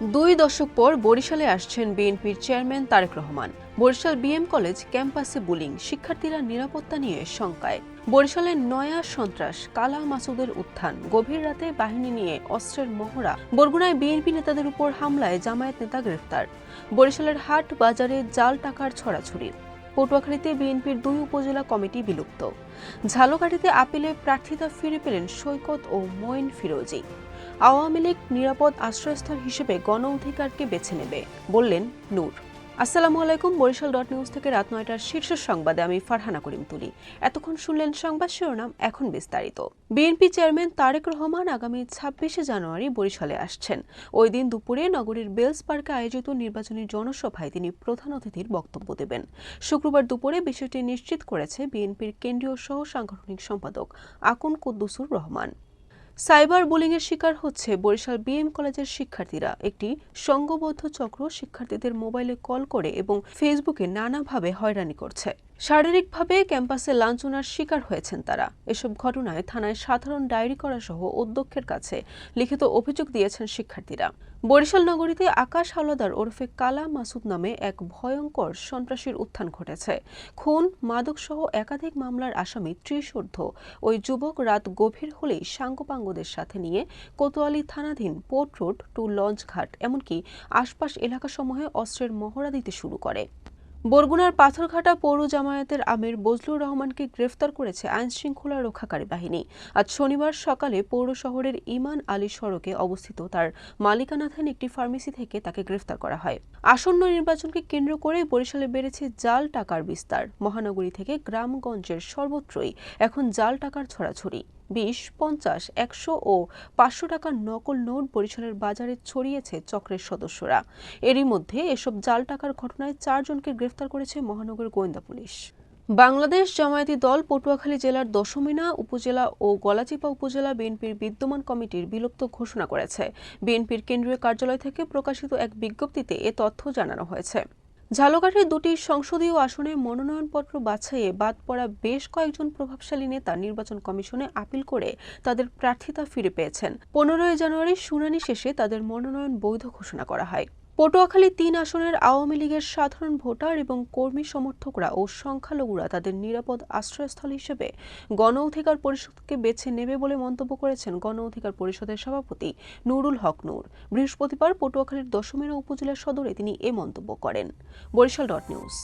দুই দশক পর বরিশালে আসছেন বিএনপির chairman Tarek Rahman. Barisal BM college ক্যাম্পাসে বুলিং, শিক্ষার্থীরা নিরাপত্তা নিয়ে শঙ্কায়। বরিশালের নয়া সন্ত্রাস, কালা মাসুদের উত্থান, গভীর রাতে বাহিনী নিয়ে অস্ত্রের মহড়া। বরগুনায় বিএনপি নেতাদের উপর হামলায় জামায়াত নেতা গ্রেফতার। বরিশালের হাট বাজারে জাল টাকার ছড়াছড়ি। পটুয়াখালীতে বিএনপির দুই উপজেলা কমিটি বিলুপ্ত। ঝালকাঠিতে আপিলে প্রার্থিতা ফিরে পেলেন সৈকত ও মঈন ফিরোজি। আওয়ামী লীগ নিরাপদ আশ্রয়স্থল হিসেবে গণ অধিকারকে বেছে নেবে, বললেন নূর। আসসালামু আলাইকুম, বরিশাল ডট নিউজ থেকে রাত নয়টার শীর্ষ সংবাদে আমি ফারহানা করিম তুলি। এতক্ষণ শুনলেন সংবাদ শিরোনাম, এখন বিস্তারিত। বিএনপি চেয়ারম্যান তারেক রহমান আগামী ছাব্বিশে জানুয়ারি বরিশালে আসছেন। ওই দিন দুপুরে নগরীর বেলস পার্কে আয়োজিত নির্বাচনী জনসভায় তিনি প্রধান অতিথির বক্তব্য দেবেন। শুক্রবার দুপুরে বিষয়টি নিশ্চিত করেছে বিএনপির কেন্দ্রীয় সহ সাংগঠনিক সম্পাদক আকুন কুদ্দুসুর রহমান। সাইবার বুলিংয়ের শিকার হচ্ছে বরিশাল বিএম কলেজের শিক্ষার্থীরা। একটি সংঘবদ্ধ চক্র শিক্ষার্থীদের মোবাইলে কল করে এবং ফেসবুকে নানাভাবে হয়রানি করছে। শারীরিকভাবে ক্যাম্পাসে লাঞ্ছনার শিকার হয়েছেন তারা। এসব ঘটনায় থানায় সাধারণ ডায়েরি করা সহ অধ্যক্ষের কাছে লিখিত অভিযোগ দিয়েছেন শিক্ষার্থীরা। বরিশাল নগরীতে আকাশ হাওলাদার ওরফে কালা মাসুদ নামে এক ভয়ঙ্কর সন্ত্রাসীর উত্থান ঘটেছে। খুন মাদকসহ একাধিক মামলার আসামি ত্রিশূর্ধ্ব। ওই যুবক রাত গভীর হলেই সাঙ্গপাঙ্গদের সাথে নিয়ে কোতোয়ালি থানাধীন পোর্ট রোড টু লঞ্চঘাট, এমনকি আশপাশ এলাকাসমূহে অস্ত্রের মহড়া দিতে শুরু করে। বরগুনার পাথরঘাটা পৌর জামায়াতের আমির বজলুর রহমানকে গ্রেফতার করেছে আইন শৃঙ্খলা রক্ষাকারী বাহিনী। আজ শনিবার সকালে পৌর শহরের ইমান আলী সড়কে অবস্থিত তার মালিকানাধীন একটি ফার্মেসি থেকে তাকে গ্রেফতার করা হয়। আসন্ন নির্বাচনকে কেন্দ্র করে বরিশালে বেড়েছে জাল টাকার বিস্তার। মহানগরী থেকে গ্রামগঞ্জের সর্বত্রই এখন জাল টাকার ছড়াছড়ি। বিশ, পঞ্চাশ, একশো ও পাঁচশো টাকার নকল নোট বরিশালের বাজারে ছড়িয়েছে চক্রের সদস্যরা। এরই মধ্যে এসব জাল টাকার ঘটনায় চারজনকে গ্রেফতার করেছে মহানগর গোয়েন্দা পুলিশ। বাংলাদেশ জামায়াতি দল পটুয়াখালী জেলার দশমিনা উপজেলা ও গলাচিপা উপজেলা বিএনপির বিদ্যমান কমিটির বিলুপ্ত ঘোষণা করেছে। বিএনপির কেন্দ্রীয় কার্যালয় থেকে প্রকাশিত এক বিজ্ঞপ্তিতে এ তথ্য জানানো হয়েছে। ঝালকাঠির দুটি সংসদীয় আসনে মনোনয়নপত্র বাছাইয়ে বাদ পড়া বেশ কয়েকজন প্রভাবশালী নেতা নির্বাচন কমিশনে আপিল করে তাদের প্রার্থিতা ফিরে পেয়েছেন। পনেরোই জানুয়ারি শুনানি শেষে তাদের মনোনয়ন বৈধ ঘোষণা করা হয়। পটুয়াখালী তিন আসনের আওয়ামী লীগের সাধারণ ভোটার এবং কর্মী সমর্থকরা ও সংখ্যালঘুরা তাদের নিরাপদ আশ্রয়স্থল হিসেবে গণ অধিকার পরিষদকে বেছে নেবে বলে মন্তব্য করেছেন গণ অধিকার পরিষদের সভাপতি নুরুল হক নূর। বৃহস্পতিবার পটুয়াখালীর দশমেরা উপজেলা সদরে তিনি এ মন্তব্য করেন। Barisal dot news.